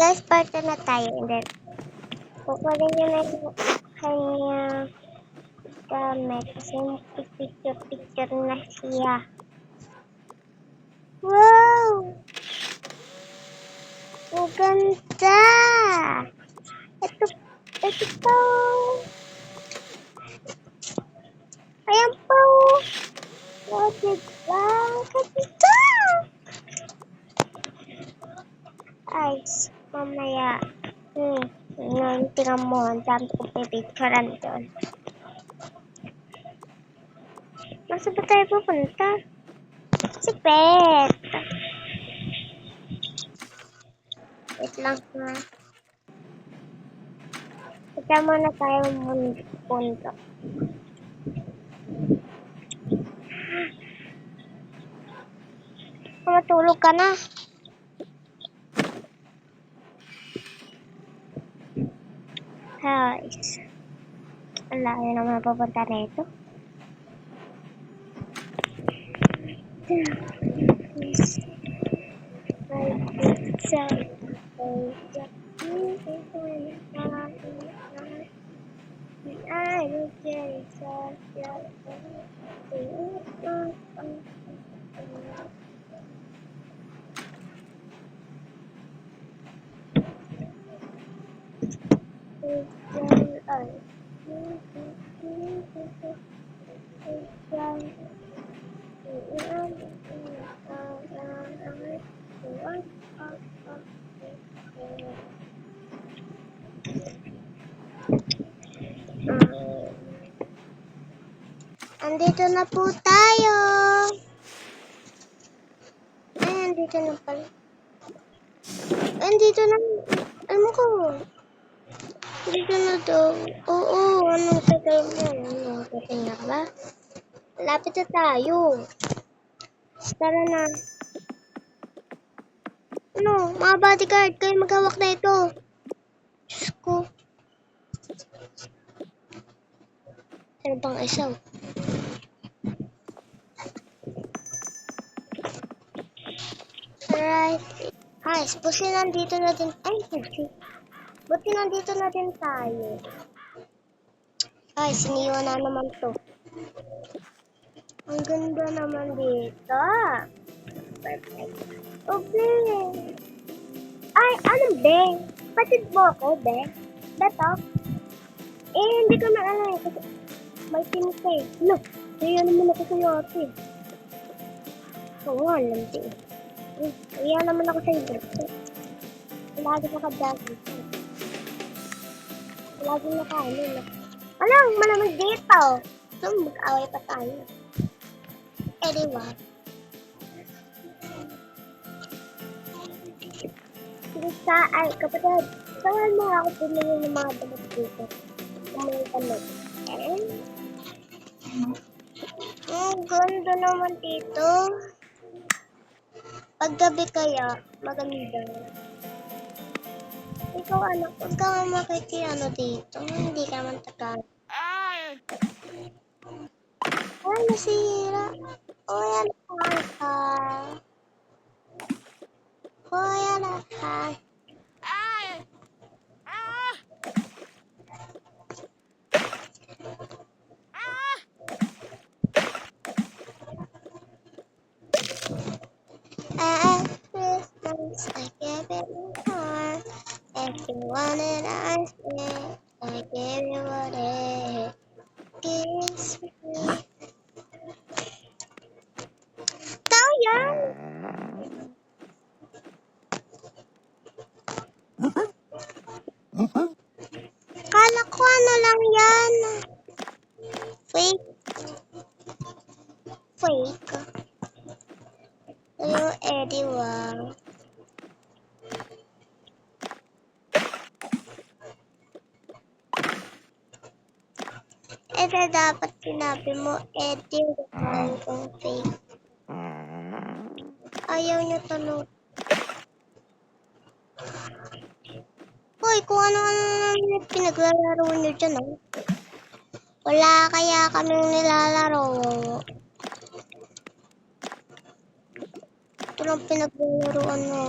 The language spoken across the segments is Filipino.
Guys, partner na tayo. And then, kukunin nyo na yung kanya gamit. Kasi picture-picture na siya. Wow! Ang ganda! Ito, ito po. Ayan po. Oh, diba? Ganda! Ay, mamaya. Hmm, yun, tingnan mo. Ang dami kong pipicturean doon. Masa ba tayo pupunta? Si Pet. Wait lang ha. Kita muna tayo mun- punto. Matulog ka na. Guys. Ang layo naman papunta na ito. Andito na po tayo. Ay, andito na pala. Andito na. Ano ko? Andito na daw. Oo, anong tagal mo? Ano, patinga ba? Lapit na tayo. Tara na. Ano, mga bodyguard, kayo maghawak na ito. Diyos ko. Ano bang isa? Alright. Guys, buti nandito na din. Ay, buti. Buti nandito na din tayo. Guys, iniwan na naman to. Ang ganda naman dito. Perfect. Okay. Ay, ano, be? Patid mo ako, be? Beto? Eh, hindi ko na alam. eh, Kasi may ka eh. Look, kaya naman ako sa'yo ate. Oo landi eh. Eh, Kaya naman ako sa'yo, bro. Lagi nakadagi. Lagi nakaano na. Alam, malamang dito. So, mag-away pa tayo. Anyway. Sa, ay, kapatid, saan mo ako pumili ng mga damit dito? Kung may damit. Eh? Ang ganda naman dito. Paggabi kaya, maganda. Ikaw anak, huwag ka nga makikiano dito. Hindi ka man tagal. Ay, nasira. O, yan ka. O, yan ka. At Christmas, I gave it my heart. If you wanted, I said, I gave you what it gives me. Tao yan! Kala ko ano lang yan. Fake. Fake. Yung Eddie Wang. Ito dapat sinabi mo, Eddie Wang kung fake. Ayaw niya tanong. Hoy, kung ano-ano naman pinaglalaro niyo dyan, oh. Wala kaya kaming nilalaro. Ito lang pinaglalaroan mo.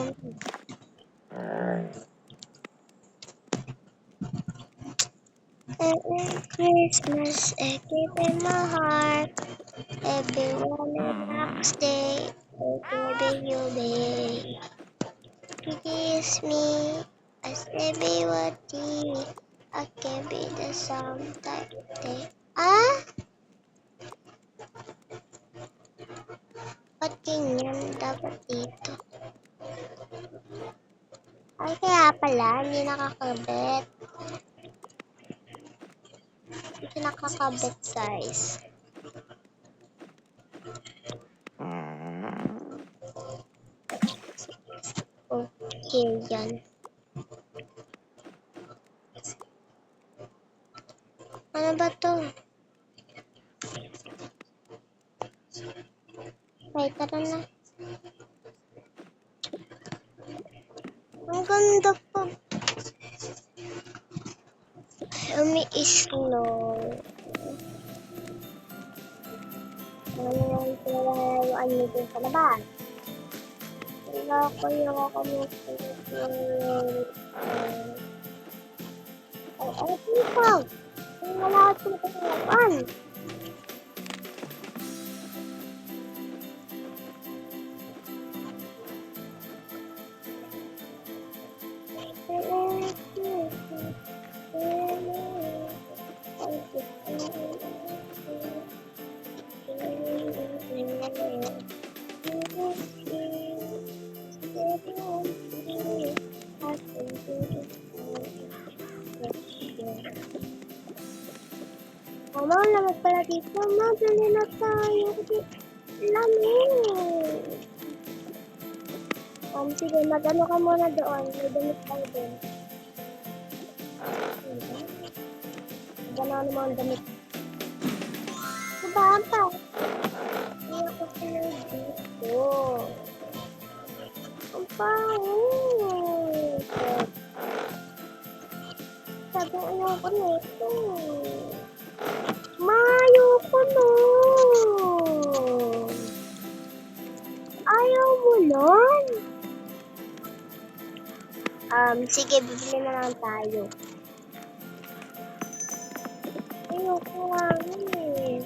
Christmas, a gift in my heart. Everyone next day, baby, you be. Kiss me, as everybody. I can be the sometime day. Ah? Ba't ganyan dapat dito? Ay, kaya pala, hindi nakakabit. Nakakabit, guys. Okay, yan. Ano ba to? Wait, tara na. Ang ganda pa. Umi Ano yung pinalaruan niyo dun sa labas? Wala ko yung ako Ay, ay, people! Wala ko yung pinalaruan. Dito. Mama, bili na tayo. Lamig. Um, sige, mag-ano ka muna doon. May damit tayo doon. Gano'n naman ang damit. Diba, pa? Hindi ako sinunod dito. Ang pangit. Sabi ko ayoko nito. Mayo nun. Ayaw mo nun? Um, sige, bibili na lang tayo. Ayoko nga eh.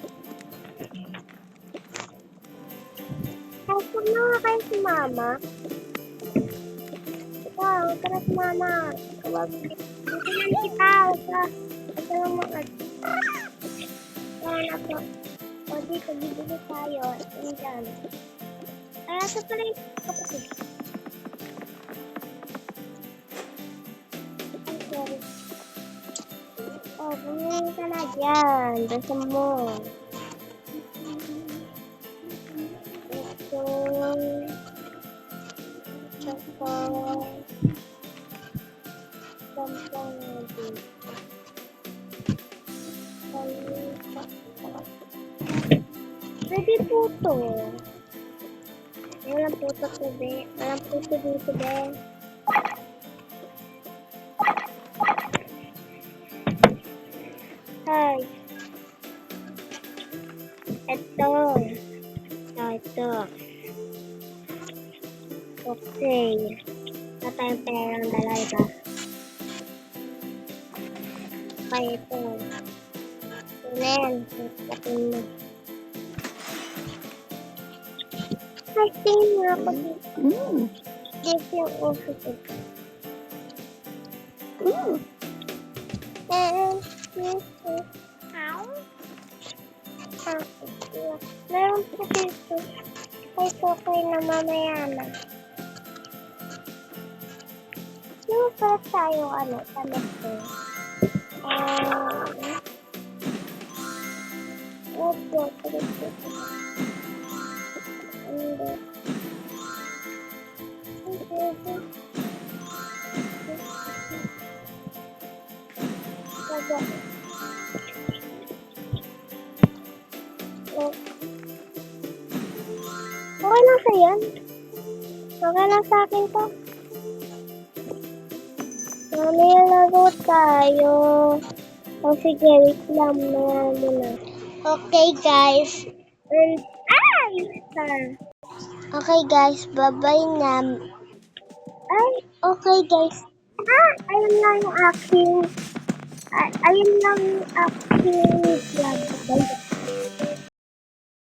Kahit na nga kayo si mama. Ikaw, na si mama. Huwag. Dito na kita. Huwag ka. Huwag. Po. O dito, bibili tayo. Yung dyan. Ay, asa pala yung kapatid? Ay, sorry. Oh, bumili ka na dyan. Basta mo. To. Walang puto to, be. Walang puto dito, be. Hi. Ito. Ah, ito. Okay. Wala tayong perang dala, diba? Okay, ito. Amen. Tapin mo. Ay, tingin Mm. Dito yung uso ko. Mm. And, yes, yes. Ow. Ah, ito. Meron pa dito. Ay, okay na mamaya na. Yung pa tayo, ano, tamad ko. Ah, opo, ito, ito. Hindi. Okay lang sa yan. Okay lang sa akin to. Mami, laro tayo. O sige, wait lang. Maya muna. Okay, guys. And, ay! Star. Okay, guys. Bye-bye na. Ay, okay, guys. Ah, ayun na yung aking Ay, ayun lang yung aking vlog.